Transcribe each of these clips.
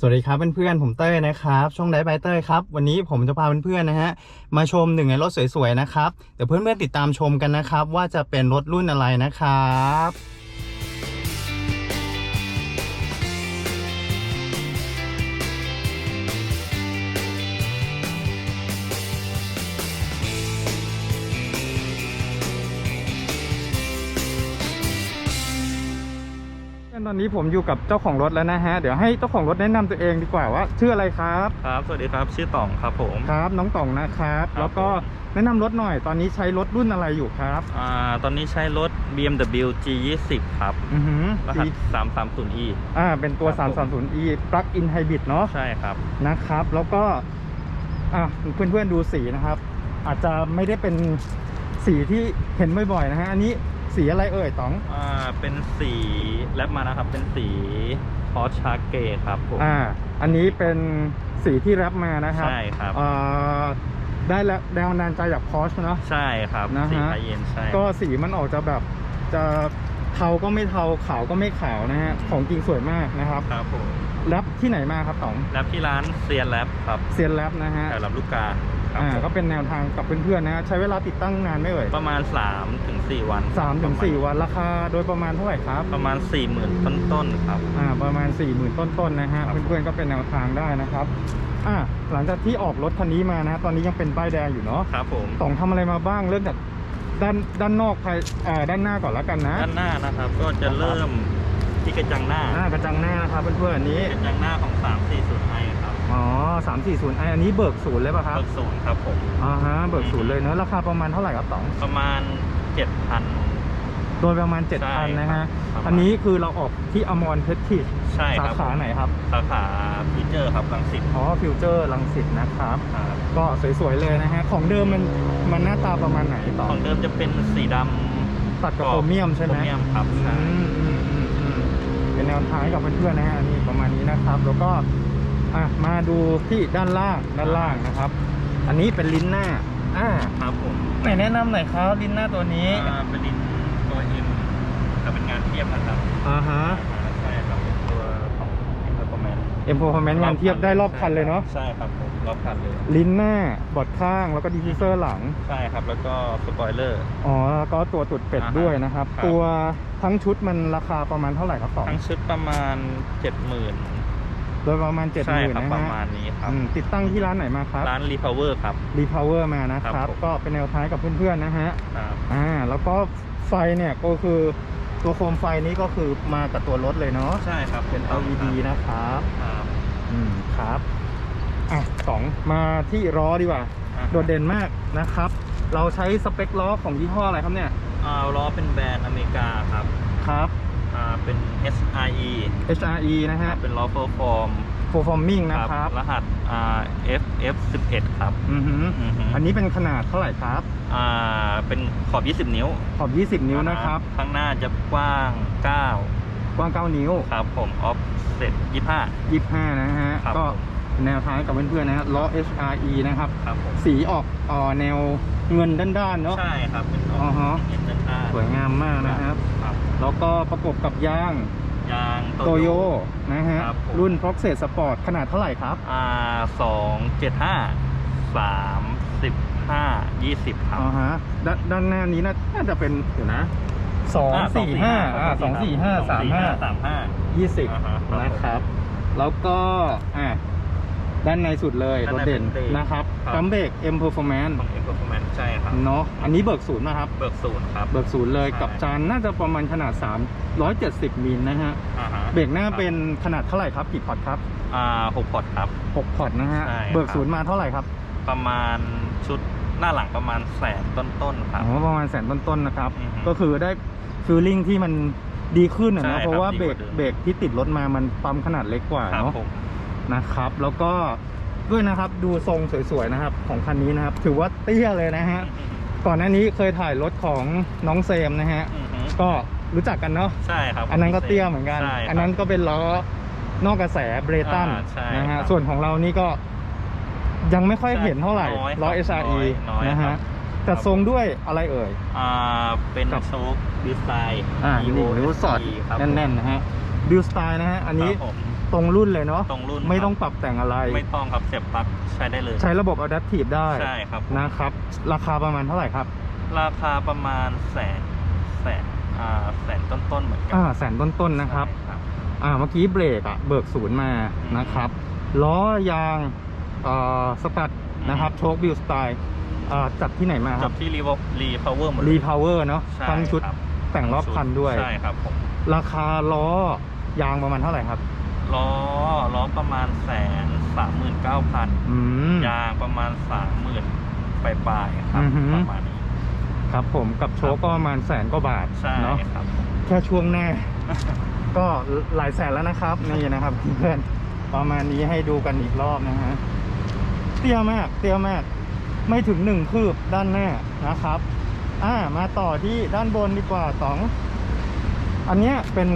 สวัสดีครับเพื่อนๆผมเต้ยนะครับ ช่องไดบายเต้ยครับ วันนี้ผมจะพาเพื่อนๆนะฮะมาชมหนึ่งในรถสวยๆนะครับเดี๋ยวเพื่อนๆติดตามชมกันนะครับ ว่าจะเป็นรถรุ่นอะไรนะครับ ตอนนี้ผมอยู่กับเจ้าของรถแล้วนะฮะ เดี๋ยวให้เจ้าของรถแนะนำตัวเองดีกว่าว่า ชื่ออะไรครับ ครับ สวัสดีครับ ชื่อต่องครับผม ครับ น้องต่องนะครับครับแล้วก็แนะนำรถหน่อย ตอนนี้ใช้รถรุ่นอะไรอยู่ครับ อ่า ตอนนี้ใช้รถ BMW G20 ครับ อือหือรหัสปี 330e อ่า เป็นตัวครับผม 330e plug in hybrid เนาะ ใช่ครับ นะครับ แล้วก็ อะเพื่อนๆดูสีนะครับ อาจจะไม่ได้เป็นสีที่เห็นบ่อยๆนะฮะ อันนี้ สีอะไรเอ่ยต๋อง อ่าเป็นสีแลบมานะครับ เป็นสีพอชาเกครับผม อ่า อันนี้เป็นสีที่แรปมานะครับใช่ครับอ่าได้แล้วแรงบันดาลใจจากพอชเนาะ ใช่ครับ นะฮะ สีไฮเย็นใช่ก็สีมันออกจะแบบจะเทาก็ไม่เทาขาวก็ไม่ขาวนะฮะของจริงสวยมากนะครับครับผมแรปที่ไหนมาครับต๋องแลบที่ร้านเซียนแลบครับเซียนแรปนะฮะ แถวลำลูกกา ครับอ่าผมก็เป็นแนวทางกับเพื่อนๆนะฮะใช้เวลาติดตั้งนานไหมเอ่ยประมาณ3ถึง4วันสามถึงสี่วันราคาโดยประมาณเท่าไหร่ครับ ประมาณ 40,000 ต้นๆครับ อ่าประมาณ4ี่หมื่นต้นๆนะฮะครับ เพื่อนๆก็เป็นแนวทางได้นะครับอ่าหลังจากที่ออกรถคันนี้มานะ ตอนนี้ยังเป็นป้ายแดงอยู่เนาะครับผมต๋องทำอะไรมาบ้างเริ่มจากด้านด้านนอกภายอ่าด้านหน้าก่อนแล้วกันนะด้านหน้านะครับก็จะเริ่มที่กระจังหน้าอ่ากระจังหน้านะครับเพื่อนๆอันนี้ กระจังหน้าของ 340ไอครับ อ๋อสามสี่ศูนย์ไออันนี้เบิกศูนย์เลยป่ะครับ เบิกศูนย์ครับผมอ่าฮะเบิกศูนย์เลยเนอะราคาประมาณเท่าไหร่ครับต๋องประมาณ7,000โดยประมาณใช่7,000นะฮะครับอันนี้คือเราออกที่อมรเพชรทิชใช่คสารับขาไหนครับ สาขาฟีเจอร์ครับลังสิตอ๋อฟิวเจอร์ลังสิตนะครับ ครับก็สวยๆเลยนะฮะ ของเดิมมันมันหน้าตาประมาณไหนต่อของเดิมจะเป็นสีดำตัดกับโครเมียมใช่ไหม โครเมียมครับอืใช่มอืมอืมอืมเป็นแนวทางให้กับเพื่อนๆนะฮะอันนี้ประมาณนี้นะครับ แล้วก็ อะมาดูที่ด้านล่างด้านล่างนะครับ อันนี้เป็นลิ้นหน้าอ่าครับผมไหนแนะนำหน่อยครับลิ้นหน้าตัวนี้อ่าเป็นลิ้นตัวเอ็มจะเป็นงานเทียบนะครับอ่าฮะอ่าใช่ครับเป็นตัวของอินเตอร์คอมแมนเอ็มโฟร์แมนงานเทียบได้รอบคันเลยเนาะใช่ครับผมรอบคันเลย ลิ้นหน้าบอดข้างแล้วก็ดิฟฟิวเซอร์หลังใช่ครับแล้วก็สปอยเลอร์อ๋อแล้วก็ตัวตุดเป็ดอ่าฮะด้วยนะครับครับ ตัวทั้งชุดมันราคาประมาณเท่าไหร่ครับต่อทั้งชุดประมาณ 70,000โดยประมาณ7จ็ดหใช่มื่นครับนะประฮะมาณนี้ครับ อืมติดตั้งที่ร้านไหนมาครับร้านรีพาวเวอร์ครับ รีพาวเวอร์มานะคครัรับบผม ก็เป็นแนวทางกับเพื่อนๆนะฮะครับอ่าแล้วก็ไฟเนี่ยก็คือตัวโคมไฟนี้ก็คือมากับตัวรถเลยเนาะใช่ครับเป็น LED นะครับ ครับอืมครับอะสองมาที่ล้อดีกว่า อ่าโดดเด่นมากนะครับ เราใช้สเปคล้อของยี่ห้ออะไรครับเนี่ย อ่าล้อเป็นแบรนด์อเมริกาครับ ครับอ่า เป็น SRE HRE นะฮะ เป็นล้อเฟอร์ฟอร์ม performing นะครับ รหัสอ่า FF11 ครับ อือหืออือหืออัอันนี้เป็นขนาดเท่าไหร่ครับ อ่าเป็นขอบ 20 นิ้วขอบ 20 นิ้วนะครับ ข้างหน้าจะกว้าง 9 กว้าง 9 นิ้ว ครับผมออฟเซ็ต25 25 นะฮะ ครับก็ผม แนวทางให้กับเพื่อนๆนะฮะล้อ HRE นะครับครับผมสีออกเอ่อแนวเงินด้านๆเนาะ ใช่ครับเป็นออ๋ออฮะเอ็นเตอร์ต้าสวยงามมากนะครับ ครับแล้วก็ประกบกับยางยางโตโย นะฮะ ครับผม รุ่น Proxet Sport ขนาดเท่าไหร่ครับ อ่าสองเจ็ดห้าสามสิบห้ายี่สิบครับอ๋อฮะด้านด้านหน้านี้น่าน่าจะเป็นเดี๋ยวนะสองสี่ห้าอ่าสองสี่ห้าสามห้าสามห้ายี่สิบอ่าฮะ นะครับ แล้วก็อ่า ด้านในสุดเลยโดด้านดในเด่นเป็นเบรกนะครับครับปั๊มเบรก M Performance ของเอ็มเปอร์ฟอร์แมนใช่ครับเนาะอันนี้เบิกศูนย์นะครับ เบิกศูนย์ครับ เบิกศูนย์เลยใช่กับจานน่าจะประมาณขนาด 370 มิลนะฮะอ่าฮะเบรกหน้าเป็นขนาดเท่าไหร่ครับกี่พอร์ตครับอ่าหกพอร์ตครับ6พอร์ตนะฮะใช่ครับเบิกศูนย์มาเท่าไหร่ครับ ประมาณชุดหน้าหลังประมาณแสนต้นๆครับอ๋อประมาณแสนต้นๆนะครับอือฮึก็คือได้ฟีลลิ่งที่มันดีขึ้นอะใช่นะครับเพราะว่าเบรกดีกว่าเดิมเบรกที่ติดรถมามันปั๊มขนาดเล็กกว่าครับเนาะผม นะครับ แล้วก็ด้วยนะครับดูทรงสวยๆนะครับของคันนี้นะครับ ถือว่าเตี้ยเลยนะฮะก่อนหน้านี้เคยถ่ายรถของน้องเซมนะฮะอือฮึก็รู้จักกันเนาะใช่ครับอันนั้นก็เตี้ยเหมือนกัน ใช่ครับ อันนั้นก็เป็นล้อนอกกระแสเบรตันอ่าใช่นะครัฮะบส่วนของเรานี่ก็ยังไม่ค่อยใช่เห็นเท่าไหร่น้อยครับล้อ SRE น้อยนะครัฮะบแต่ทรงด้วยอะไรเอ่ย อ่าเป็นกับ โชคดีไซน์ อ่า Evo นี่นิ้วสอด SE ครับแน่นๆนะฮะบิวสไตล์นะฮะ อันนี้ครับผม ตรงรุ่นเลยเนาะตรงรุ่นไม่ต้องครับปรับแต่งอะไร ไม่ต้องครับเสียบปลั๊กใช้ได้เลย ใช้ระบบ Adaptive ได้ใช่ครับนะครับ ราคาประมาณเท่าไหร่ครับ ราคาประมาณแสนแสนอ่าแสนต้นๆเหมือนกัอ่าแสนต้นๆนะครับใช่ครับอ่าเมื่อกี้เบรกอะเบิกศูนย์มาอืมนะครับล้อยางเอ่อสตัดนะครับอืมโชคบิลสไตล์จัดที่ไหนมาคจรับบที่รีวอรีพาวเวอร์หมดเลยรีพาวเวอร์เนาะใช่ทั้งชุดครับแต่งรอบคันด้วยใช่ครับผมราคาล้อยางประมาณเท่าไหร่ครับ ล้อล้อประมาณแสนสามหมื่นเก้าพันอืม ยางประมาณสามหมื่นปลายๆครับอือหือ ประมาณนี้ ครับผมกับโชคก็ประมาณแสนกว่าบาทใช่เนาะครับ แค่ช่วงหน้า ก็หลายแสนแล้วนะครับนี่นะครับเพื่อนประมาณนี้ให้ดูกันอีกรอบนะฮะเตี้ยมากเตี้ยมาก ไม่ถึงหนึ่งคืบด้านหน้านะครับ อ่ามาต่อที่ด้านบนดีกว่าสองอันเนี้ยเป็น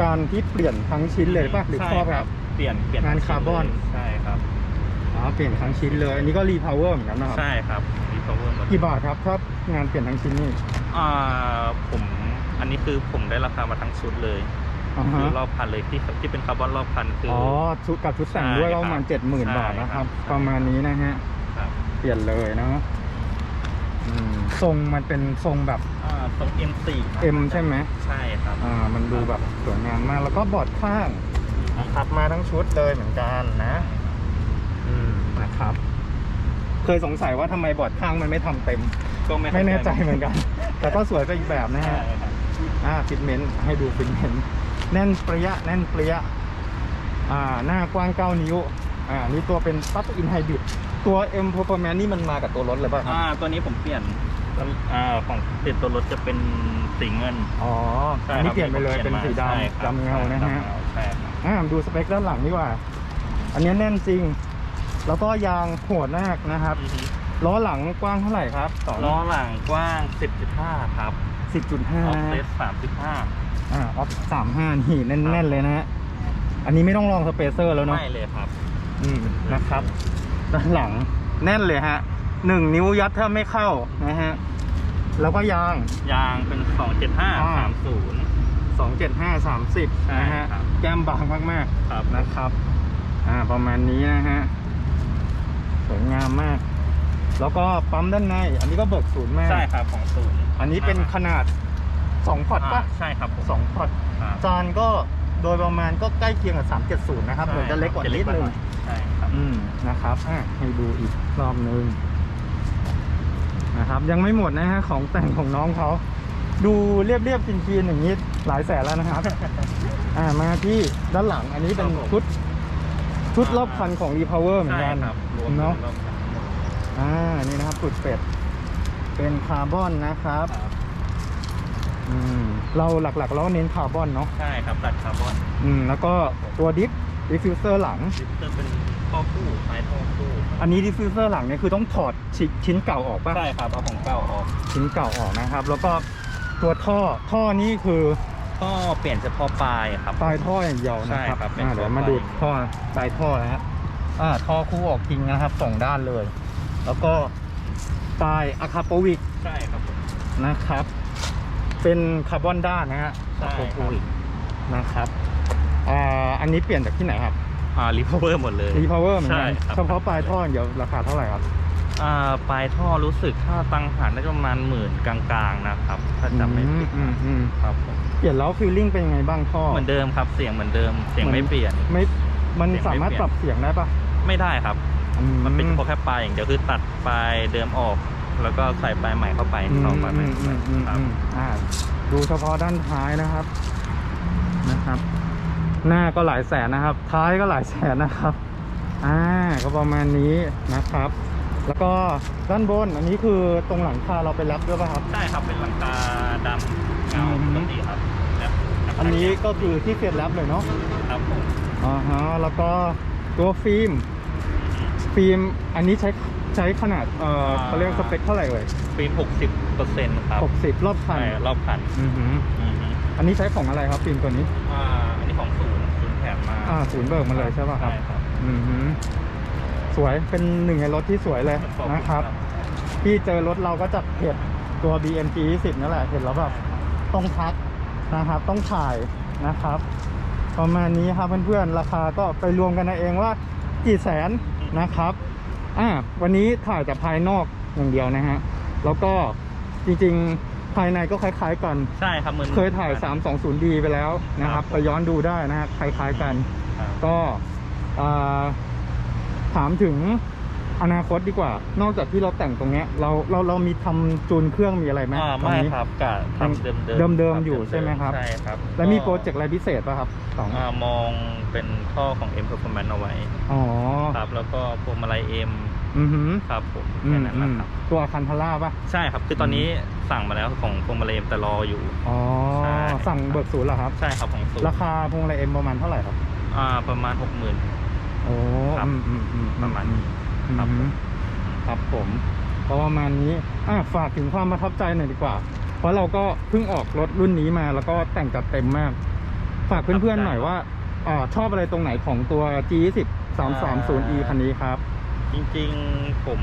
การที่เปลี่ยนทั้งชิ้นเลยป่ะหรือใช่ครอบคครัรับบเปลี่ยนเปลี่ยนงานทั้ชิ้คาร์บอนเลยใช่ครับอ๋อเปลี่ยนทั้งชิ้นเลยอันนี้ก็รีพาวเวอร์เหมือนกันนะครับ ใช่ครับรีพาวเวอร์หมดกี่บาทครับถ้างานเปลี่ยนทั้งชิ้นนี่อ่าผมอันนี้คือผมได้ราคามาทั้งชุดเลยอ่าคืฮะอรอบพันเลยที่ที่เป็นคาร์บอนรอบพันคืออ๋ออชุดกับชุดแต่งด้วยก็ประมาณใช่เจ็ดหมื่นใช่บาทนะครับครับ ประมาณนี้นะฮะครับเปลี่ยนเลยเนาะอืมทรงมันเป็นทรงแบบอ่า ตรง M4 ครับ M ใช่ไหมใช่ครับอ่ามันดูแบบสวยงามมากแล้วก็บอร์ดข้างนะครับมาทั้งชุดเลยเหมือนกันนะอืมนะครับ เคยสงสัยว่าทำไมบอร์ดข้างมันไม่ทำเต็ม ก็ไม่ไม่แน่ใจเหมือนกัน แต่ก็สวยไปอีกแบบนะใช่ฮะ ครับอ่าฟิตเมนต์ให้ดูฟิตเมนต์แน่นเปรี้ยแน่นเปรี้ยอ่าหน้ากว้าง 9 นิ้วอ่านี่ตัวเป็นปั๊บอินไฮบริดตัว M Performance นี่มันมากับตัวรถเลยป่ะครับอ่าตัวนี้ผมเปลี่ยน อ่าของติดตัวรถจะเป็นสีเงินอ๋อใช่อันนี้ครับเปลี่ยนไปเลยเป็นสีใช่คดำรับดำเงานะฮะ ดำเงาใช่ครับอ่าดูสเปคด้านหลังดีกว่า อันนี้แน่นจริง แล้วก็ยางโหดมากนะครับล้อหลังกว้างเท่าไหร่ครับสองล้อหลังกว้าง 10.5 ครับสิบจุดห้าออฟนะเซฮะต35 อ่าออฟสามห้านี่แน่นๆเลยนะฮะ อันนี้ไม่ต้องลองสเปเซอร์แล้วเนาะไม่เลยครับอืมนะครับ ด้านหลังแน่นเลยฮะ หนึ่งนิ้วยัดแทบไม่เข้านะฮะ แล้วก็ยาง ยางเป็น275 30สองเจ็ดห้าสามสิบใช่นะฮะครับแก้มบางมากครับๆนะครับ อ่า ประมาณนี้นะฮะ สวยงามมาก แล้วก็ปั๊มด้านใน อันนี้ก็เบิกศูนย์มากใช่ครับของศูนย์ อันนี้เป็นขนาดสองพอร์ตปะาใช่ครับผมสองพอร์ตครับจานก็โดยประมาณก็ใกล้เคียงกับ 370 นะครับเหมือนจะเล็กกว่านิดนึงใช่ครับ อืม นะครับ อะ ให้ดูอีกรอบนึง นะครับ ยังไม่หมดนะฮะของแต่งของน้องเขาดูเรียบเรียบๆคลีนๆอย่างนี้หลายแสนแล้วนะครับ อ่ามาที่ด้านหลังอันนี้เป็นชุดชุดรอบคันของ Repower เหมือนใช่กันครับรวมเนาะรวมกันอ่านี่นะครับสุดเป็ด เป็นคาร์บอนนะครับครับอืมเราหลักๆเราเน้นคาร์บอนเนาะใช่ครับตัดคาร์บอนอืมแล้วก็ตัวดิฟดิฟฟิวเซอร์หลังดิฟเตอร์เป็น ท่อคู่ปลายท่อคู่อันนี้ดิฟฟิวเซอร์หลังเนี่ยคือต้องถอดชิ้นชิ้นเก่าออกปะใช่ครับเอาของเก่าออกชิ้นเก่าออกนะครับ แล้วก็ตัวท่อท่อนี้คือก็เปลี่ยนเฉพาะปลายครับ ปลายท่ออย่างเดียวนะครับใช่ครับเป็นอ่าเดี๋ยวท่อมาดูปลายท่อปลายท่อนะฮะอ่าท่อคู่ออกจริงนะครับสองด้านเลย แล้วก็ปลายอะคาโปวิกใช่ครับผมนะครับ เป็นคาร์บอนด้านนะฮะใช่อะครับคาโปวิกนะครับอ่าอันนี้เปลี่ยนจากที่ไหนครับ อ่ารีพาวเวอร์หมดเลย รีพาวเวอร์เหมือนกันใช่ครับ เฉพาะปลายท่ออย่างเดียวราคาเท่าไหร่ครับ อ่าปลายท่อรู้สึกถ้าตังหันได้ประมาณหมื่นกลางๆนะครับ ถ้าจำไม่ผิดอืมอืมครับผมเปลี่ยนแล้วฟีลลิ่งเป็นยังไงบ้างท่อ เหมือนเดิมครับเสียงเหมือนเดิม เสียงไม่เปลี่ยน ไม่ มันเสียงไม่ สามารถเปลี่ยนปรับเสียงได้ปะไม่ได้ครับ อืมันเป็นเฉพาะแค่ปลายอย่างเดียวคือตัดปลายเดิมออก แล้วก็ใส่ปลายใหม่เข้าไปอืมเข้าปลายใหม่อืมอืมครับ อืมอ่าดูเฉพาะด้านท้ายนะครับ นะครับ หน้าก็หลายแสนนะครับ ท้ายก็หลายแสนนะครับอ่าก็ประมาณนี้นะครับ แล้วก็ด้านบนอันนี้คือตรงหลังคาเราไปรับด้วยป่ะครับใช่ครับเป็นหลังคาดำเงาอืมปกติครับแล้วอันนี้ก็คือที่เฟียดแรปเลยเนาะครับผมอ่าฮะแล้วก็ตัวฟิล์มฟิล์มอันนี้ใช้ใช้ขนาดเอ่อเขาเรียกสเปคเท่าไหร่เอ่ยฟิล์ม60เปอร์เซ็นต์ครับหกสิบรอบคันใช่รอบคันอือหืออือฮึอันนี้ใช้ของอะไรครับฟิล์มตัวนี้อ่าอันนี้ ของศูนย์ศูนย์แถมมาอ่าศูนย์เบิกมาเลยใช่ป่ะครับ ใช่ครับ อือหือสวยเป็นหนึ่งในรถที่สวยเลยขอณนะครับ ที่เจอรถเราก็จากเพจตัว BMG 10นั่นแหละเห็นแล้วแบบต้องทักนะครับ ต้องถ่ายนะครับ ประมาณนี้ครับเพื่อนๆราคาก็ไปรวมกันเอาเองว่ากี่แสนนะครับอ่าวันนี้ถ่ายแต่ภายนอกอย่างเดียวนะฮะแล้วก็จริงๆ ภายในก็คล้าย ๆ กัน ใช่ครับเหมือนเคยถ่าย 320D ไปแล้วนะครับไปย้อนดูได้นะฮะคล้าย ๆกัน ครับก็อ่าถามถึงอนาคตดีกว่า นอกจากที่เราแต่งตรงเนี้ยเราเราเรามีทำจูนเครื่องมีอะไรไหมอ่าตอนไม่นี้ ครับกะทำเดิมเดิมเดิมๆอยู่ใช่ไหมครับ ใช่ครับแล้วมีโปรเจกต์อะไรพิเศษป่ะครับสองอ่ามองเป็นท่อของ M Performance เอาไว้อ๋อ ครับแล้วก็พวงมาลัย M อือหือครับผมอืแค่มนั้นอืนะมครับตัวคันทาร่าป่ะ ใช่ครับคือตอนนี้สั่งมาแล้วของพวงมาลัย M แต่รออยู่ อ๋อ ใช่ สั่งเบิกศูนย์เหรอครับ ใช่ครับของสูตรราคาพวงอะไรเอ็มประมาณเท่าไหร่ครับ อ่าประมาณ 60,000โอ้ครับอืมอืมอืมประมาณนี้อืมครับผม ครับผมก็ประมาณนี้อะฝากถึงความประทับใจหน่อยดีกว่า เพราะเราก็เพิ่งออกรถรุ่นนี้มา แล้วก็แต่งจัดเต็มมาก ฝากเพื่อนๆหน่อยว่าอ่าชอบอะไรตรงไหนของตัว G20 330e คันนี้ครับ จริงๆผม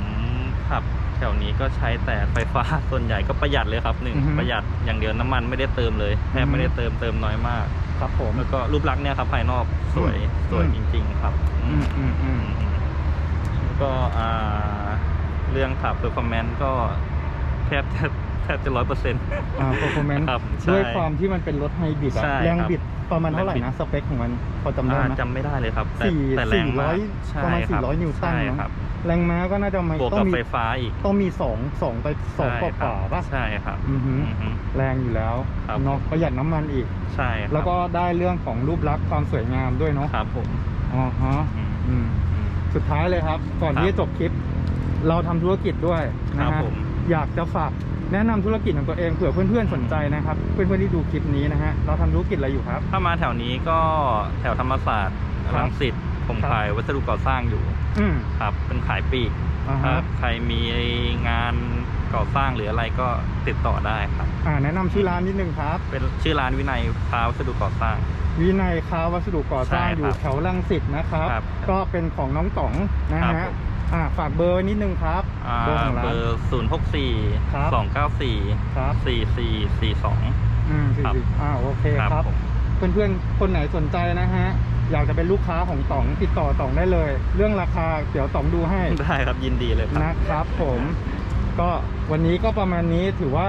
ขับแถวนี้ก็ใช้แต่ไฟฟ้าส่วนใหญ่ก็ประหยัดเลยครับหนึ่งอือฮึประหยัดอย่างเดียวน้ำมันไม่ได้เติมเลยแทอืบอฮึไม่ได้เติมเติมน้อยมาก ครับผม แล้วก็รูปลักษณ์เนี่ยครับภายนอกสวยอืม สวยอืจมริง ๆ ครับอืมอืมอืม ก็อ่าเรื่องขับ performance ก็แทบแทบ แทบจะร้อยเปอร์เซ็นต์ อ่า performance ครับใช่ด้วยความที่มันเป็นรถไฮบริดอะใช่แรงครับ บิดประมาณเท่าไหร่แรงบินะดสเปคของมันพอจำได้อ่าไหม จำไม่ได้เลยครับแต่สี่แต่แรงมากสี่ร้อยใช่ประมาณคบสี่ร้อยนิวตันใช่เนอะครับแรงม้าก็น่าจะไม่บวกต้อกับงมีไฟฟ้าอีกต้องมีสองสองไปสองใช่กว่าครับๆป่ะใช่ครับอือฮึอือฮึ แรงอยู่แล้วครับ เนาะประหยัดน้ำมันอีก ใช่ครับแล้วก็ได้เรื่องของรูปลักษณ์ความสวยงามด้วยเนาะครับผมอ๋อฮะอืมอืม อืม สุดท้ายเลยครับ ก่อนครับ ที่จะจบคลิป เราทำธุรกิจด้วยนะครับฮะผม อยากจะฝากแนะนำธุรกิจของตัวเองเผื่อเพื่อนๆสนใจนะครับ เพื่อนๆที่ดูคลิปนี้นะฮะเราทำธุรกิจอะไรอยู่ครับ ถ้ามาแถวนี้ก็แถวธรรมศาสตร์ครับรังสิตผมครับขายวัสดุก่อสร้างอยู่อืมครับ เป็นขายปลีกอ่าถ้าฮะใครมีงานก่อสร้างหรืออะไรก็ติดต่อได้ครับอ่าแนะนำชื่อร้านนิดนึงครับ เป็นชื่อร้านวินัยพาวัสดุก่อสร้าง วินัยค้าวัสดุก่อสร้างใช่อครับยู่แถวรังสิตนะครับครับ ก็เป็นของน้องต๋องนะครับฮะผม อ่าฝากเบอร์ไว้นิดนึงครับอ่าเบอร์ของร้าเบน อร์ศูนย์หกสี่ครับสองเก้าสี่ครับ สี่สี่สี่สอง อืมครับสี่สิบอ่าโอเคครับ ผม เพื่อนๆ คนไหนสนใจนะฮะ อยากจะเป็นลูกค้าของต๋องติดต่อต๋องได้เลย เรื่องราคาเดี๋ยวต๋องดูให้ ได้ครับยินดีเลยครับ นะครับผมก็วันนี้ก็ประมาณนี้ถือว่า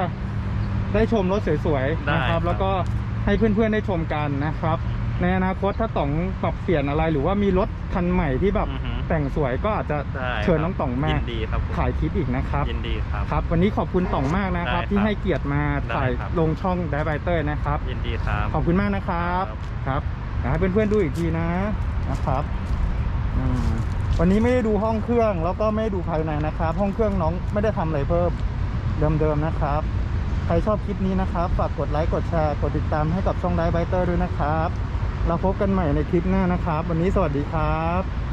ได้ชมรถสวยๆได้นะคครัรับ บ แล้วก็ให้เพื่อนๆได้ชมกันนะครับ ในอนาคตถ้าต๋องปรับเปลี่ยนอะไรหรือว่ามีรถคันใหม่ที่แบบอือฮึ แต่งสวยก็อาจจะได้เชิญครับน้องต๋องมายินดีครับผมถ่ายคลิปอีกนะครับ ยินดีครับ ครับ วันนี้ขอบคุณต๋องมากนะครับ ได้ครับที่ให้เกียรติมาถ่ายได้ครับ ลงช่องไดบายเตอร์นะครับ ยินดีครับ ขอบคุณมากนะครับครับอยากให้เพื่อนๆดูอีกทีนะนะครับอืมวันนี้ไม่ได้ดูห้องเครื่องแล้วก็ไม่ได้ดูภายในนะครับ ห้องเครื่องน้องไม่ได้ทำอะไรเพิ่มเดิมๆนะครับ ใครชอบคลิปนี้นะครับฝากกดไลค์กดแชร์กดติดตามให้กับช่องไดบายเตอร์ด้วยนะครับ เราพบกันใหม่ในคลิปหน้านะครับ วันนี้สวัสดีครับ